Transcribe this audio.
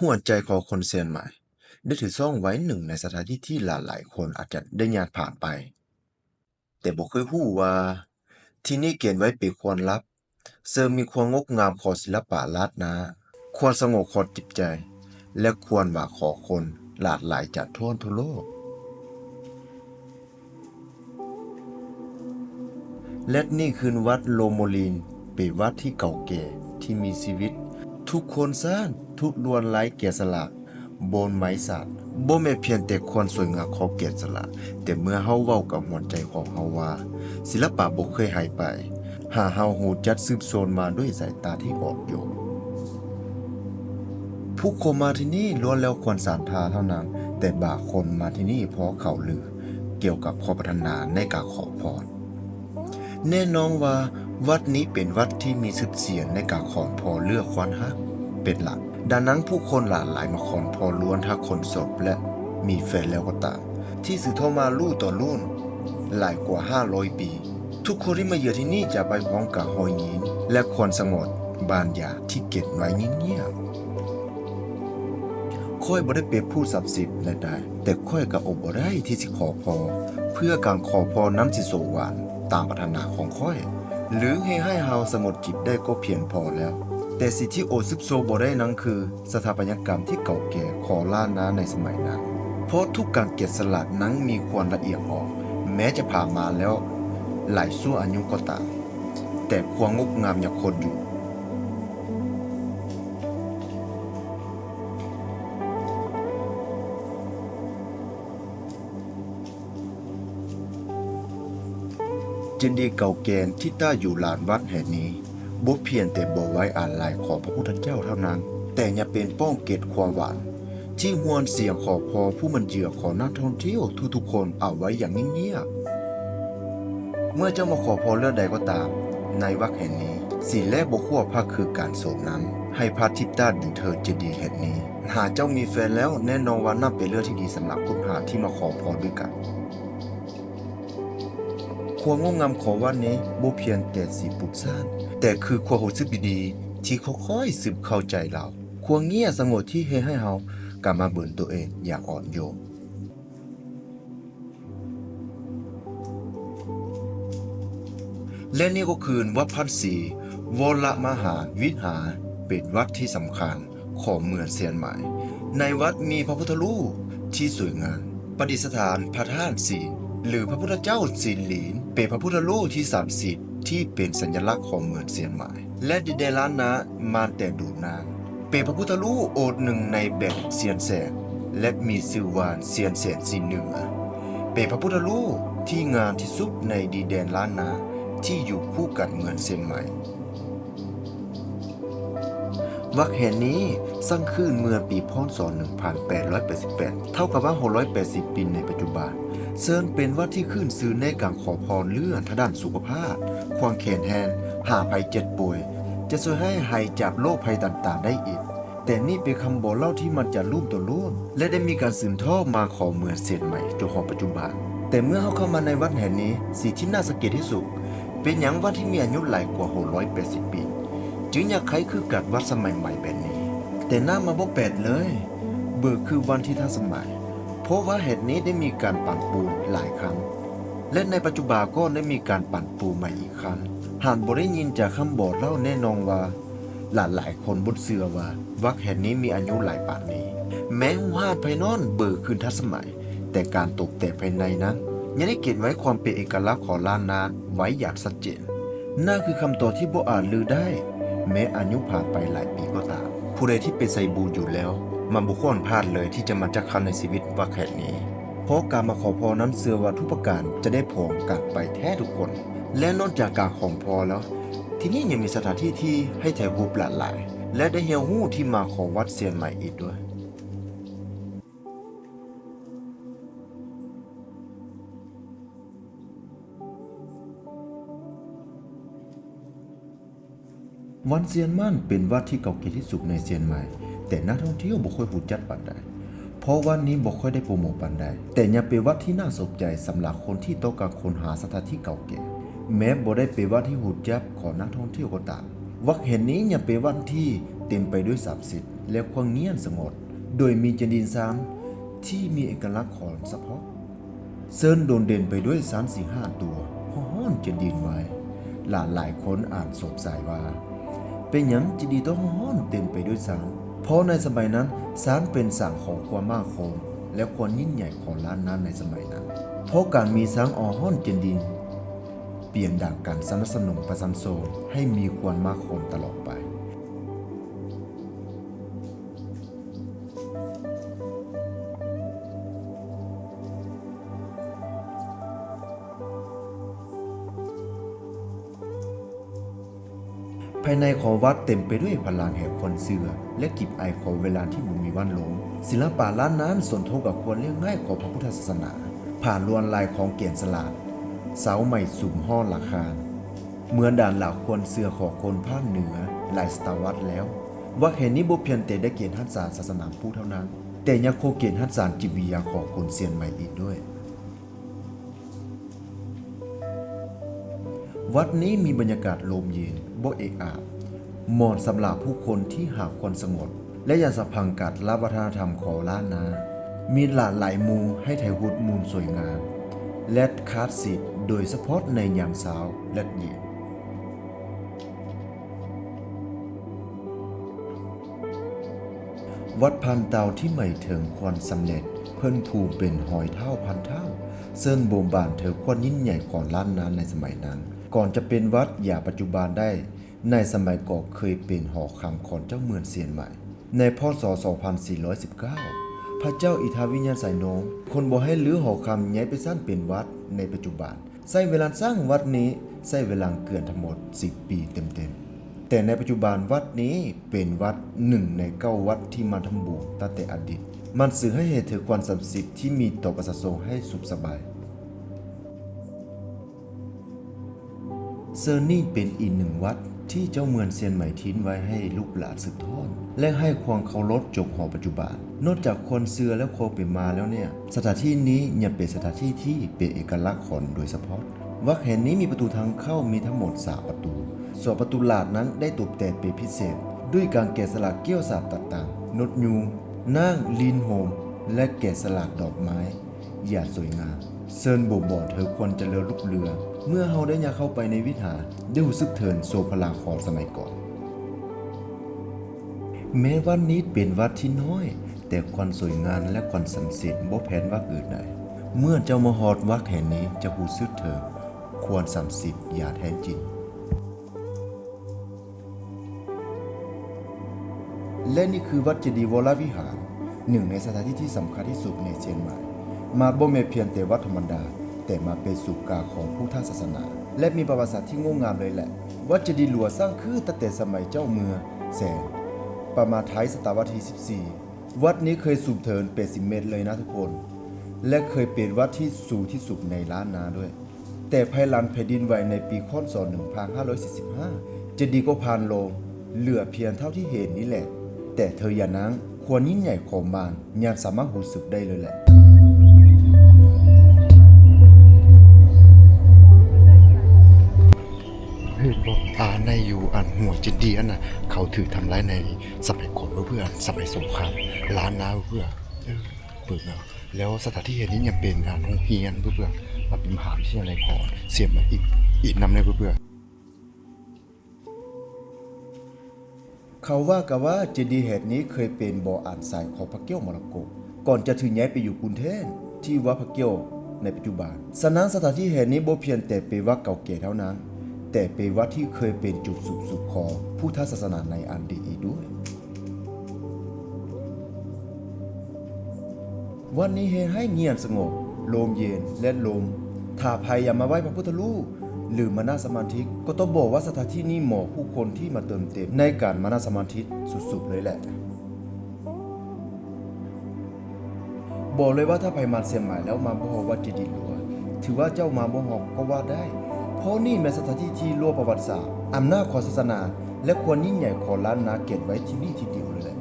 หัวใจของคนเซียนใหม่ ได้ถือซ่องไว้หนึ่งในสถานที่ที่หลายหลายคนอาจจะได้ญาติผ่านไป แต่บอกเคยหู้ว่า ที่นี่เกียนไว้เป็นควรลับ เสริมมีความงดงามของศิลปะล้านนาควรสงบของจิตใจ และควรว่าขอคนหลากหลายจากทั่วทุกโลก และนี่คือวัดโลโมลินเป็นวัดที่เก่าแก่ที่มีชีวิต ทุกคนสร้างทุกลวนไร้เกียรติสละบนไม้สัตว์บ่แม่เพียงแต่ความสวยงามของเกียรติสละ แต่เมื่อเฮาเว้ากับหัวใจของเฮาว่า ศิลปะบ่เคยหายไป หาเฮาหูจัดสืบโซนมาด้วยสายตาที่อ่อนโยนผู้คนมาที่นี่ล้วนแล้วควรสานทาเท่านั้น แต่บางคนมาที่นี่เพราะเขาลือ เกี่ยวกับขอพัฒนาในการขอพรแน่นอนว่า วัดนี้เป็นวัดที่มีสุดเสียงในการขอพรเลือกควันฮัก เป็นหลัก ดังนั้นผู้คนหลากหลายมาขอพรล้วนทักคนศพและมีแฟนแล้วก็ตาม ที่สืบทอดมาลู่ต่อรุ่น หลายกว่า 500 ปี ทุกคนที่มาเยือนที่นี่จะไปพร้อมกับหอยหินและควนสงบบานยาที่เก็บไว้เงียบๆค่อยบ่ได้เปรียบผู้ศักดิ์สิทธิ์ใดๆแต่ค่อยกับอบบ่ได้ที่สิขอพรเพื่อการขอพรนั้นสิสหวานตามปรารถนาของค่อย หรือให้ให้เฮาสงบจิตได้ก็เพียงพอแล้ว แต่สิ่งที่โอซึบโซบ่ได้นั้นคือ สถาปัตยกรรมที่เก่าแก่ขอล่านาในสมัยนั้น เพราะทุกการเก็บสลักนั้นมีความละเอียดอ่อนแม้จะผ่านมาแล้ว หลายชั่วอายุก็ตามแต่ความงดงามยังคงอยู่ จินดีเก่าแก่ที่ต้าอยู่ลานวัดแห่งนี้บ่เพียงแต่บอกไว้อ่านลายของพระพุทธเจ้าเท่านั้น แต่ยังเป็นป้องเกตความหวานที่หวนเสียงขอพอผู้มันเหยื่อของนักท่องเที่ยวทุกๆคนเอาไว้อย่างเงียบเมื่อเจ้ามาขอพรเรื่องใดก็ตาม ในวัดแห่งนี้สิ่งแรกบกขั้วพระคือการโสมน้ำให้พระทิพย์ด้านดินเธอเจดีย์แห่งนี้ หากเจ้ามีแฟนแล้วแน่นอนว่านั่นเป็นเรื่องที่ดีสำหรับคุณหาที่มาขอพรด้วยกัน ความงดงามของวัดนี้บ่เพียงแต่สีปลูกสร้างแต่คือความรู้สึกดีๆที่ค่อยๆสืบเข้าใจเราความเงียสงบที่เฮให้เฮากลับมาเบิ่นตัวเองอย่างอ่อนโยนและนี่ก็คือวัดพันศรีวรมหาวิหารเป็นวัดที่สำคัญของเมืองเซียนใหม่ ในวัดมีพระพุทธรูปที่สวยงามประดิษฐานพระธาตุสีหรือพระพุทธเจ้าสินหลีน เป็นพระพุทธรูปที่สามสิทธิ์ที่เป็นสัญลักษณ์ของเมืองเซียนใหม่และดินแดนล้านนามาแต่ดูนาน เป็นพระพุทธรูปโอดหนึ่งในแบบเซียนแสนและมีชื่อว่าเซียนแสนสีเหนือ เป็นพระพุทธรูปที่งามที่สุดในดินแดนล้านนาที่อยู่คู่กันเมืองเซียนใหม่วักแห่งนี้สร้างขึ้นเมื่อปีพศ1888 เท่ากับว่า 680 ปีในปัจจุบัน เซิร์นเป็นวัดที่ขึ้นซื้อในการขอพรเรื่องทางด้านสุขภาพ ความแข็งแรงหาภัยเจ็บป่วย จะช่วยให้หายจากโรคภัยต่างๆ ได้อีก แต่นี่เป็นคำบอกเล่าที่มันจะลุ่มตัวลุ่นและได้มีการสืบทอดมาของเมืองเสียนใหม่จนของปัจจุบัน แต่เมื่อเขาเข้ามาในวัดแห่งนี้สิ่งที่น่าสังเกตที่สุดเป็นอย่างวัดที่มีอายุหลายกว่า 680 ปี จึงอยากใครคือกัดวัดสมัยใหม่แบบนี้ แต่หน้ามาบ่แปดเลย เบิกคือวันที่ทันสมัย พราะว่าเหตุนี้ได้มีการปั่นปูนหลายครั้ง และในปัจจุบันก็ได้มีการปั่นปูใหม่อีกครั้งหากบ่ได้ยินจากคำบอกเล่าแน่นอนว่าหลายหลายคนบนเสือว่า วัดแห่งนี้มีอายุหลายป่านนี้ แม้วาดภายนอกเบิกคืนทันสมัย แต่การตกแต่งภายในนั้น ยังได้เก็บไว้ความเป็นเอกลักษณ์ของล้านนานไว้อย่างชัดเจนนั่นคือคำตอบที่บ่อาจลือได้ แม้อายุผ่านไปหลายปีก็ตาม ผู้ใดที่เป็นไซบูอยู่แล้ว มันบุคคลพลาดเลยที่จะมาจักคันในชีวิตว่าแค่นี้ เพราะการมาขอพรนั้นเสื่อว่าทุกประการจะได้ผลกลับไปแท้ทุกคน และนอกจากการของพอแล้ว ที่นี่ยังมีสถานที่ที่ให้ถ่ายรูปหลากหลาย และได้เฮียวหู้ที่มาของวัดเซียนใหม่อีกด้วยวันเซียนมั่นเป็นวัดที่เก่าแก่ที่สุดในเซียนใหม่ แต่นักท่องเที่ยวบ่ค่อยหูจัดปานใดเพราะวันนี้บ่ค่อยได้โปรโมทปานใดแต่ยังเป็นวัดที่น่าสนใจสำหรับคนที่ต้องการค้นหาสถานที่เก่าแก่แม้บ่ได้เป็นวัดที่หูจักของนักท่องเที่ยวก็ตามวัดแห่งนี้ยังเป็นวัดที่เต็มไปด้วยศักดิ์สิทธิ์และความเงียบสงบโดยมีเจดีย์ซ้ำที่มีเอกลักษณ์ของเฉพาะเซินโดนเด่นไปด้วยสามสี่ห้าตัวห้อนจะดินไว้หลานหลายคนอ่านสงสัยว่า เป็นหยังจะดีต้องห้อนเต็มไปด้วยสาร เพราะในสมัยนั้นศาลเป็นสั่งของความมากคงและความยิ่งใหญ่ของล้านนั้นในสมัยนั้น เพราะการมีสังออห้อนเจนดิน เปลี่ยนดังการสนับสนุนประสันโซให้มีควรมากคงตลอดไปายในของวัดเต็มไปด้วยพลังแห่งคนเสือและกิบไอของเวลาที่มุมีวันหลง ศิลปะล้านนั้นสนทบกับควรเรียกง่ายของพระพุทธศาสนา ผ่านลวนลายของเกียนสลาดเสาใหม่สุ่มห้อหลักคารเหมือนด่านหลักควรเสือของคนภาคเหนือหลายสตวัตแล้ว ว่าแห่งนี้บุเพียงแต่ได้เกียรติฮัตสารศาสนาผู้เท่านั้น แต่ยังโคเกียรติฮัตสารจิตวิญญาของคนเซียนใหม่อีกด้วย วัดนี้มีบรรยากาศลมเย็นบ่เอกอาบเหมาะสำหรับผู้คนที่หาความสงบและอยากสัพังกัดรับวัฒนธรรมของล้านนา มีหลากหลายมุมให้ถ่ายรูปมุมสวยงาม และคลาสสิกโดยเฉพาะในยามเช้าและเย็นวัดพันเตาที่ใหม่ถิงควันสำเร็จ เพิ่นผูเป็นหอยเท่าพันเท่าเซิ่นโบมบานเถอควันยิ่งใหญ่ของล้านนั้นในสมัยนั้น ก่อนจะเป็นวัดอย่าปัจจุบันได้ ในสมัยก่อนเคยเป็นหอคำของเจ้าเมืองเซียนใหม่ ในพศ 2419 พระเจ้าอิทาวิญญาณสายโน้มคนบอกให้ลื้อหอคำย้ายไปสร้างเป็นวัดในปัจจุบัน ใช้เวลาสร้างวัดนี้ใช้เวลาเกือนทั้งหมด 10 ปีเต็มๆ แต่ในปัจจุบันวัดนี้เป็นวัดหนึ่งในเก้าวัดที่มาทำบุญตั้งแต่อดีต มันสื่อให้เห็นถึงความศักดิ์สิทธิ์ที่มีต่อประชาชนให้สุขสบาย เซอร์นี่เป็นอีกหนึ่งวัดที่เจ้าเมืองเซียนใหม่ทิ้นไว้ให้ลูกหลานสืบทอดและให้ความเคารพจบหอปัจจุบัน นอกจากคนเสือและโคเป็นมาแล้วเนี่ย สถานที่นี้ยังเป็นสถานที่ที่เป็นเอกลักษณ์ของโดยเฉพาะวัดแห่งนี้มีประตูทางเข้ามีทั้งหมดสามประตู ส่วนประตูหลาดนั้นได้ตกแต่งเป็นพิเศษ ด้วยการแกะสลักเกี้ยวสาบต่างๆ นดยูงนั่งลีนโฮม และแกะสลักดอกไม้ อย่าสวยงามเซินบ่บอกเธอควรจะเรือลูกเรือ เมื่อเฮาได้ยาเข้าไปในวิหารได้รู้สึกเถินโซพลาขอสมัยก่อน แม้วัดนี้เป็นวัดที่น้อย แต่ความสวยงามและความสันเสร็จบ่แพ้นวัดอื่นใดเมื่อเจ้ามาฮอดวัดแห่งนี้จะหูซึกเถิงควรสามสิบอย่าแท้จริงและนี่คือวัดเจดีย์วรวิหาร หนึ่งในสถานที่ที่สำคัญที่สุดในเชียงใหม่ มาบ่แม่เพียงแต่วัดธรรมดา แต่มาเป็นสุกาของผู้ท่าศาสนา และมีประวัติศาสตร์ที่งดงามเลยแหละ วัดเจดีย์หลวงสร้างขึ้นตั้งแต่สมัยเจ้าเมืองแสนประมาณท้ายศตวรรษที่ 14 วัดนี้เคยสูงเทินเป็นสิเมตรเลยนะทุกคน และเคยเป็นวัดที่สูงที่สุดในล้านนาด้วย แต่ภายหลังแผ่นดินไหวในปีคศ1545 เจดีย์ก็พานลง เหลือเพียงเท่าที่เห็นนี่แหละ แต่เธออย่านั้งควรยิ่งใหญ่ของมันยังสามารถหูสึกได้เลยแหละ นบอกอาในอยู่อันหัวจินดีอันน่ะ เขาถือทำร้ายในสมัยก่อนเพื่อนสมัยสงครามล้านนาเพื่อเออเปิดเนาะแล้วสถานที่แห่งนี้ยังเป็นอานโรงเรียนเพื่อเพื่อมาเป็นมหาวิทยาลัยก่อนเสียบมาอีกอีกนำเลยเพื่อเพื่อเขาว่ากันว่าเจดีย์แห่งนี้เคยเป็นบ่ออ่านทรายของพระเกี้ยวมรกตก่อนจะถึงย้ายไปอยู่กรุงเทพที่วัดพระเกี้ยวในปัจจุบันสนั้นสถานที่แห่งนี้บ่เพียงแต่เป็นวัดเก่าแก่เท่านั้น แต่เป็นวัดที่เคยเป็นจุดสุขสุขของผู้ท่าศาสนาในอันดีอีกด้วย วันนี้เฮให้เงียบสงบ ลมเย็นและลม ถ้าภัยอย่ามาไหว้พระพุทธรูปหรือมานาสมาธิก็ต้องบอกว่าสถานที่นี้เหมาะผู้คนที่มาเติมเต็มในการมานาสมาธิสุดๆเลยแหละ บอกเลยว่าถ้าไปมาเสียงใหม่แล้วมาบ่ฮอวัดเจดีย์หลวงถือว่าเจ้ามาบ่ฮอกก็ว่าได้ เพราะนี่เป็นสถานที่ที่รวบประวัติศาสตร์อำนาจของศาสนา และควรยิ่งใหญ่ของล้านนาเก็บไว้ที่นี่ทีเดียวเลยแหละ